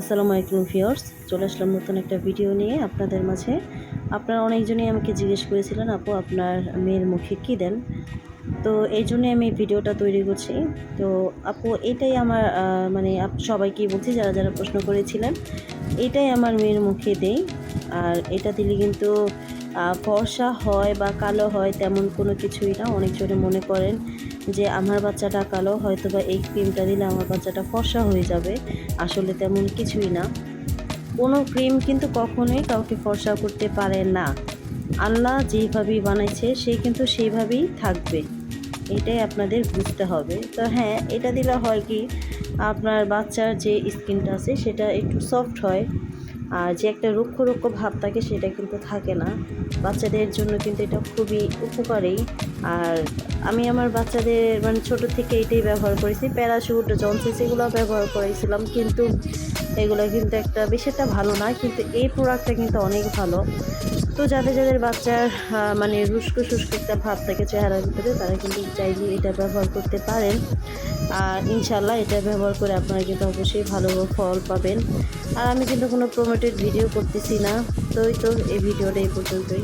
আসসালামু আলাইকুম ভিউয়ার্স, চলে আসলাম নতুন একটা ভিডিও নিয়ে আপনাদের মাঝে। আপনারা অনেকজনই আমাকে জিজ্ঞেস করেছিলেন, আপু, আপনার মেয়ের মুখে কী দেন? তো এই জন্যে আমি ভিডিওটা তৈরি করছি। তো আপু, এটাই আমার মানে সবাইকেই বলছি, যারা যারা প্রশ্ন করেছিলেন, এটাই আমার মেয়ের মুখে দেই। আর এটা দিলে কিন্তু ফর্সা হয় বা কালো হয় তেমন কোনো কিছুই না। অনেকজনে মনে করেন যে, আমার বাচ্চাটা কালো হয়তো বা এই ক্রিমটা দিলে আমার বাচ্চাটা ফর্সা হয়ে যাবে। আসলে তেমন কিছুই না। কোনো ক্রিম কিন্তু কখনোই কাউকে ফর্সা করতে পারে না। আল্লাহ যেইভাবেই বানাইছে, সে কিন্তু সেইভাবেই থাকবে। এটাই আপনাদের বুঝতে হবে। তো হ্যাঁ এটা দিলে হয় কি, আপনার বাচ্চার যে স্কিনটা আছে, সেটা একটু সফট হয়। আর যে একটা রুক্ষ রুক্ষ ভাব থাকে সেটা কিন্তু থাকে না। বাচ্চাদের জন্য কিন্তু এটা খুবই উপকারী। আর আমি আমার বাচ্চাদের মানে ছোট থেকে এটাই ব্যবহার করেছি। প্যারাশুট জনসেস এগুলো ব্যবহার করেছিলাম কিন্তু এগুলো কিন্তু একটা বেশি একটা ভালো না, কিন্তু এই প্রোডাক্টটা কিন্তু অনেক ভালো। তো যাদের যাদের বাচ্চার মানে রুস্কো শুষ্ক একটা ভাব থাকে চেহারার ভিতরে, তারা কিন্তু চাইলে এটা ব্যবহার করতে পারেন। আর ইনশাল্লাহ এটা ব্যবহার করে আপনারা কিন্তু অবশ্যই ভালো ফল পাবেন। আর আমি কিন্তু কোনো প্রমোটেড ভিডিও করতেছি না। তো এই তো, এই ভিডিওটা এই পর্যন্তই।